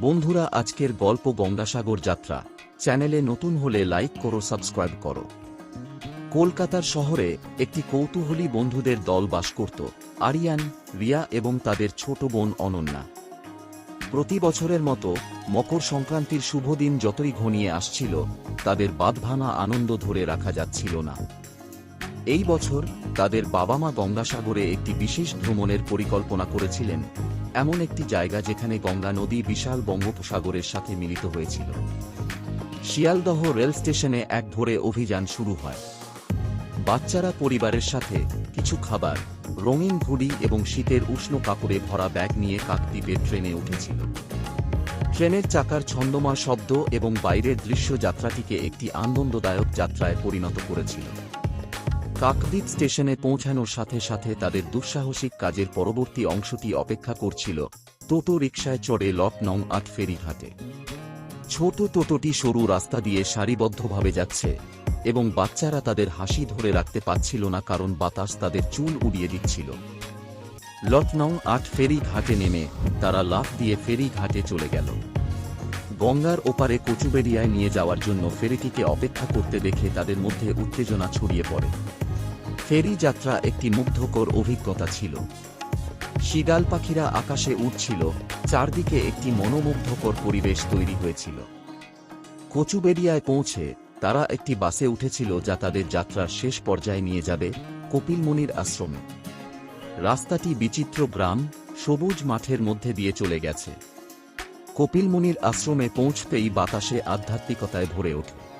বন্ধুরা, আজকের গল্প গঙ্গাসাগর যাত্রা। চ্যানেলে নতুন হলে লাইক করো, সাবস্ক্রাইব করো। কলকাতার শহরে একটি কৌতূহলী বন্ধুদের দল বাস করত, আরিয়ান, রিয়া এবং তাদের ছোট বোন অনন্যা। প্রতি বছরের মতো মকর সংক্রান্তির শুভ দিন যতই ঘনিয়ে আসছিল, তাদের বাঁধভাঙা আনন্দ ধরে রাখা যাচ্ছিল না। এই বছর তাদের বাবা মা গঙ্গাসাগরে একটি বিশেষ ভ্রমণের পরিকল্পনা করেছিলেন। এমন একটি জায়গা যেখানে গঙ্গা নদী বিশাল বঙ্গোপসাগরের সাথে মিলিত হয়েছিল। শিয়ালদহ রেল স্টেশনে এক ভোরে অভিযান শুরু হয়। বাচ্চারা পরিবারের সাথে কিছু খাবার, রঙিন ঘুড়ি এবং শীতের উষ্ণ কাপড়ে ভরা ব্যাগ নিয়ে কাকদ্বীপের ট্রেনে উঠেছিল। ট্রেনের চাকার ছন্দময় শব্দ এবং বাইরের দৃশ্য যাত্রাটিকে একটি আনন্দদায়ক যাত্রায় পরিণত করেছিল। কাকদ্বীপ স্টেশনে পৌঁছানোর সাথে সাথে তাদের দুঃসাহসিক কাজের পরবর্তী অংশটি অপেক্ষা করছিল টোটো রিকশায় চড়ে লট নং আট ফেরিঘাটে। ছোট টোটোটি সরু রাস্তা দিয়ে সারিবদ্ধভাবে যাচ্ছে এবং বাচ্চারা তাদের হাসি ধরে রাখতে পারছিল না কারণ বাতাস তাদের চুল উড়িয়ে দিচ্ছিল। লটনং আট ফেরি ঘাটে নেমে তারা লাফ দিয়ে ফেরি ঘাটে চলে গেল। গঙ্গার ওপারে কচুবেরিয়ায় নিয়ে যাওয়ার জন্য ফেরিটিকে অপেক্ষা করতে দেখে তাদের মধ্যে উত্তেজনা ছড়িয়ে পড়ে। ফেরি যাত্রা একটি মুগ্ধকর অভিজ্ঞতা ছিল। শিগাল পাখিরা আকাশে উড়ছিল, চারদিকে একটি মনোমুগ্ধকর পরিবেশ তৈরি হয়েছিল। কচুবেরিয়ায় পৌঁছে তারা একটি বাসে উঠেছিল যা তাদের যাত্রার শেষ পর্যায়ে নিয়ে যাবে কপিলমণির আশ্রমে। রাস্তাটি বিচিত্র গ্রাম, সবুজ মাঠের মধ্যে দিয়ে চলে গেছে। কপিলমুনির আশ্রমে পৌঁছতেই বাতাসে আধ্যাত্মিকতায় ভরে ওঠে।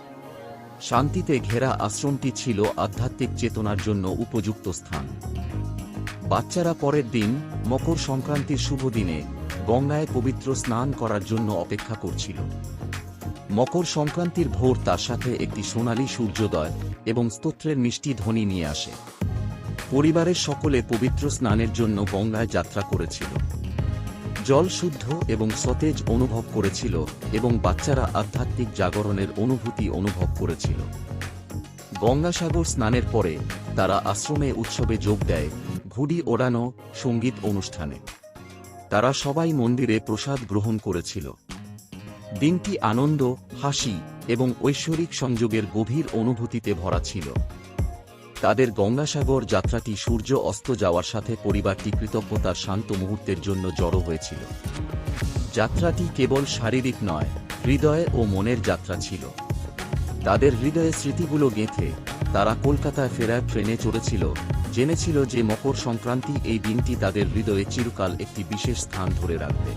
শান্তিতে ঘেরা আশ্রমটি ছিল আধ্যাত্মিক চেতনার জন্য উপযুক্ত স্থান। বাচ্চারা পরের দিন মকর সংক্রান্তির শুভ দিনে গঙ্গায় পবিত্র স্নান করার জন্য অপেক্ষা করছিল। মকর সংক্রান্তির ভোর তার সাথে একটি সোনালী সূর্যোদয় এবং স্তোত্রের মিষ্টি ধ্বনি নিয়ে আসে। পরিবারের সকলে পবিত্র স্নানের জন্য গঙ্গায় যাত্রা করেছিল। জল শুদ্ধ এবং সতেজ অনুভব করেছিল এবং বাচ্চারা আধ্যাত্মিক জাগরণের অনুভূতি অনুভব করেছিল। গঙ্গাসাগর স্নানের পরে তারা আশ্রমে উৎসবে যোগ দেয় ঘুড়ি ওড়ানো সংগীত অনুষ্ঠানে। তারা সবাই মন্দিরে প্রসাদ গ্রহণ করেছিল। দিনটি আনন্দ, হাসি এবং ঐশ্বরিক সংযোগের গভীর অনুভূতিতে ভরা ছিল। তাদের গঙ্গাসাগর যাত্রাটি সূর্য অস্ত যাওয়ার সাথে পরিবারটি কৃতজ্ঞতার শান্ত মুহূর্তের জন্য জড়ো হয়েছিল। যাত্রাটি কেবল শারীরিক নয়, হৃদয়ে ও মনের যাত্রা ছিল। তাদের হৃদয়ে স্মৃতিগুলো গেঁথে তারা কলকাতায় ফেরার ট্রেনে চড়েছিল, জেনেছিল যে মকর সংক্রান্তি এই দিনটি তাদের হৃদয়ে চিরকাল একটি বিশেষ স্থান ধরে রাখবে।